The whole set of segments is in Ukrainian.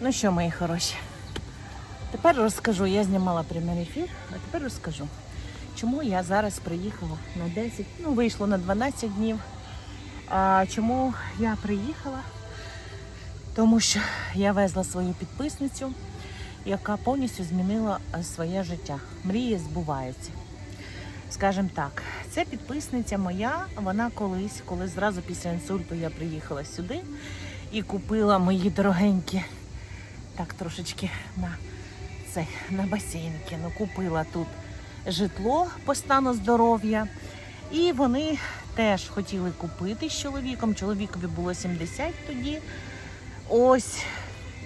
Ну що, мої хороші, тепер розкажу. Я знімала прямий ефір, а тепер розкажу, чому я зараз приїхала на 10, ну вийшло на 12 днів. А чому я приїхала? Тому що я везла свою підписницю, яка повністю змінила е, своє життя. Мрії збуваються. Скажімо так, це підписниця моя. Вона колись, коли зразу після інсульту я приїхала сюди і купила мої дорогенькі, так трошечки на це, на басейнки. Ну, купила тут житло по стану здоров'я. І вони теж хотіли купити з чоловіком. Чоловікові було 70 тоді. Ось.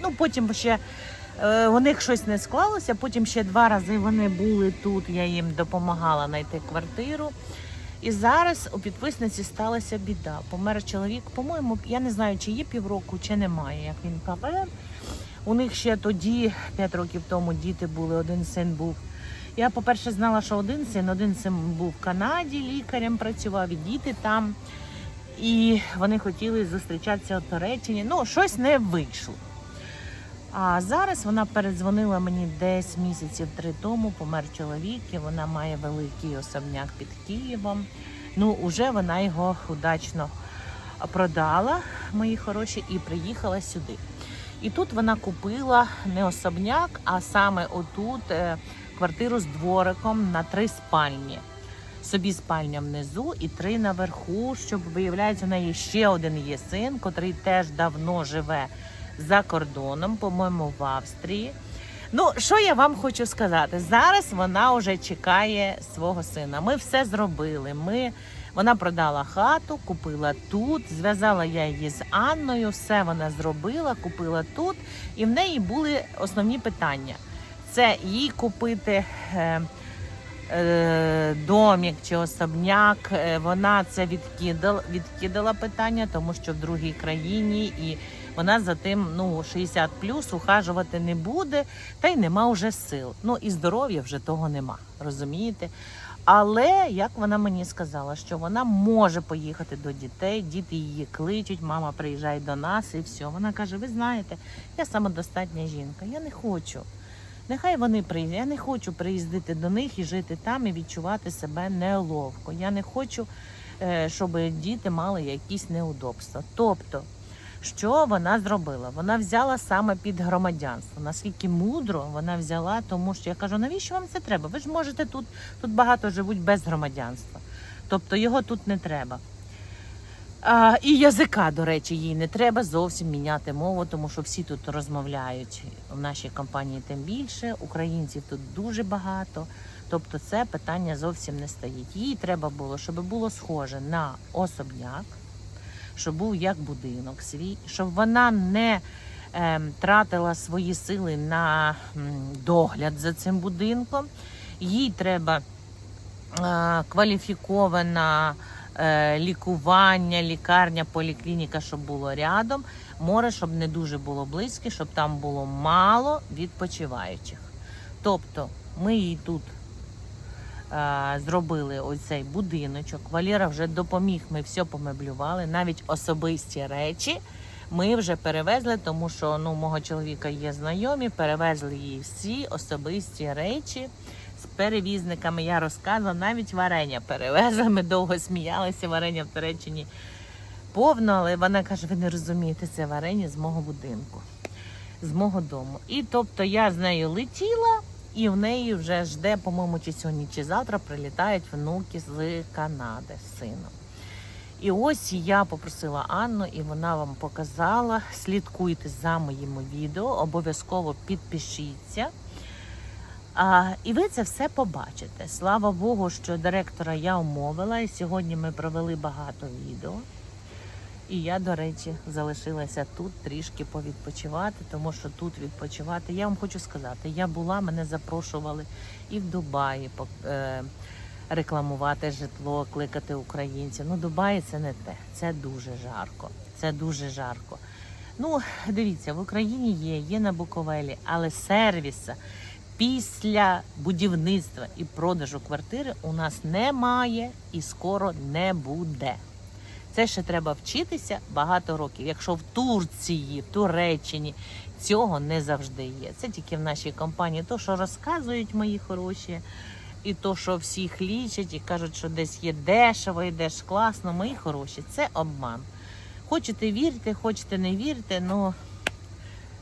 Ну, потім ще е, у них щось не склалося. Потім ще два рази вони були тут. Я їм допомагала знайти квартиру. І зараз у підписниці сталася біда. Помер чоловік, по-моєму, я не знаю, чи є півроку, чи немає, як він помер. У них ще тоді, 5 років тому, діти були, один син був. Я, по-перше, знала, що один син, один син був в Канаді, лікарем працював, і діти там. І вони хотіли зустрічатися у Туреччині. Ну, щось не вийшло. А зараз вона передзвонила мені десь місяців три тому, помер чоловік, і вона має великий особняк під Києвом. Ну, уже вона його удачно продала, мої хороші, і приїхала сюди. І тут вона купила не особняк, а саме отут е, квартиру з двориком на три спальні. Собі спальня внизу і три наверху, щоб виявляється, у неї ще один є син, котрий теж давно живе за кордоном, по-моєму, в Австрії. Ну, що я вам хочу сказати? Зараз вона вже чекає свого сина. Ми все зробили. Ми, вона продала хату, купила тут, зв'язала я її з Анною, все вона зробила, купила тут. І в неї були основні питання: це їй купити. Е, е, домік чи особняк. Е, Вона це відкидала, відкидала питання, тому що в другій країні і вона за тим ну 60 плюс ухажувати не буде, та й нема вже сил. Ну і здоров'я вже того нема, розумієте? Але як вона мені сказала, що вона може поїхати до дітей, діти її кличуть, мама приїжджає до нас і все. Вона каже: Ви знаєте, я самодостатня жінка, я не хочу. Нехай вони приїздять. Я не хочу приїздити до них і жити там і відчувати себе неловко. Я не хочу, е, щоб діти мали якісь неудобства. Тобто, що вона зробила? Вона взяла саме під громадянство. Наскільки мудро вона взяла, тому що я кажу, навіщо вам це треба? Ви ж можете тут, тут багато живуть без громадянства. Тобто його тут не треба. А, і язика, до речі, їй не треба зовсім міняти мову, тому що всі тут розмовляють в нашій компанії тим більше. Українців тут дуже багато. Тобто це питання зовсім не стоїть. Їй треба було, щоб було схоже на особняк, щоб був як будинок свій, щоб вона не ем, тратила свої сили на догляд за цим будинком. Їй треба е, кваліфікована е, лікування, лікарня, поліклініка, щоб було рядом. Море, щоб не дуже було близьке, щоб там було мало відпочиваючих. Тобто ми їй тут е, зробили оцей будиночок. Валера вже допоміг, ми все помеблювали, навіть особисті речі. Ми вже перевезли, тому що ну, мого чоловіка є знайомі, перевезли їй всі особисті речі з перевізниками. Я розказувала, навіть варення перевезли. Ми довго сміялися, варення в Туреччині повно, але вона каже: ви не розумієте, це варення з мого будинку, з мого дому. І тобто я з нею летіла, і в неї вже жде, по-моєму, чи сьогодні, чи завтра прилітають внуки з Канади з сином. І ось я попросила Анну, і вона вам показала. Слідкуйте за моїми відео, обов'язково підпишіться. А, і ви це все побачите. Слава Богу, що директора я умовила, і сьогодні ми провели багато відео. І я, до речі, залишилася тут трішки повідпочивати, тому що тут відпочивати. Я вам хочу сказати, я була, мене запрошували і в Дубаї е, рекламувати житло, кликати українців. Ну, Дубаї це не те. Це дуже жарко. Це дуже жарко. Ну, дивіться, в Україні є, є на Буковелі, але сервіса після будівництва і продажу квартири у нас немає і скоро не буде. Це ще треба вчитися багато років. Якщо в Турції, в Туреччині цього не завжди є. Це тільки в нашій компанії. То, що розказують мої хороші, і то, що всіх лічать і кажуть, що десь є дешево, десь класно, мої хороші, це обман. Хочете вірте, хочете не вірте, ну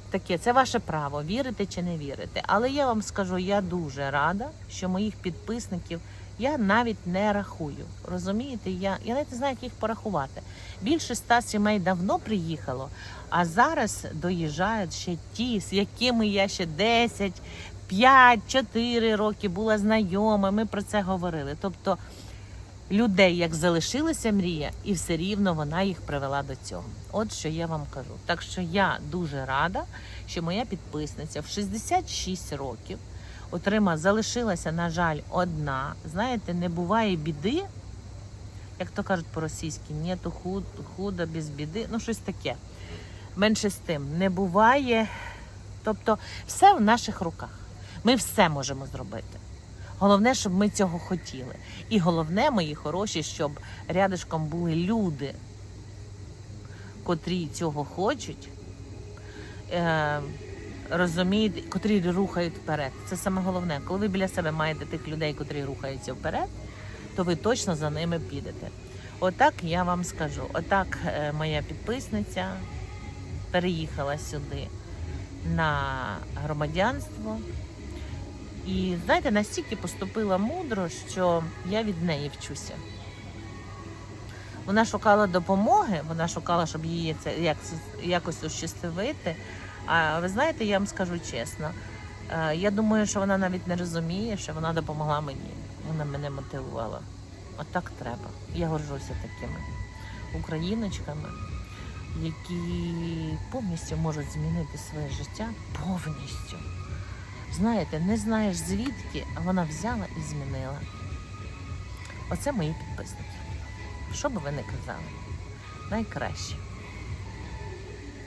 таке, це ваше право, вірити чи не вірити. Але я вам скажу, я дуже рада, що моїх підписників я навіть не рахую. Розумієте, я, я навіть не знаю, як їх порахувати. Більше ста сімей давно приїхало, а зараз доїжджають ще ті, з якими я ще 10, 5, 4 роки була знайома. Ми про це говорили. Тобто людей, як залишилася мрія, і все рівно вона їх привела до цього. От що я вам кажу. Так що я дуже рада, що моя підписниця в 66 років отрима залишилася, на жаль, одна. Знаєте, не буває біди, як то кажуть по-російськи, нету худ, худа без біди, ну щось таке. Менше з тим, не буває. Тобто, все в наших руках. Ми все можемо зробити. Головне, щоб ми цього хотіли. І головне, мої хороші, щоб рядишком були люди, котрі цього хочуть, розумієте, котрі рухають вперед. Це саме головне. Коли ви біля себе маєте тих людей, котрі рухаються вперед, то ви точно за ними підете. Отак я вам скажу. Отак е, моя підписниця переїхала сюди на громадянство. І знаєте, настільки поступила мудро, що я від неї вчуся. Вона шукала допомоги, вона шукала, щоб її це як, якось ощастивити. А ви знаєте, я вам скажу чесно, е, я думаю, що вона навіть не розуміє, що вона допомогла мені. Вона мене мотивувала. Отак треба. Я горжуся такими україночками, які повністю можуть змінити своє життя повністю. Знаєте, не знаєш звідки, а вона взяла і змінила. Оце мої підписники. Що би ви не казали? Найкраще.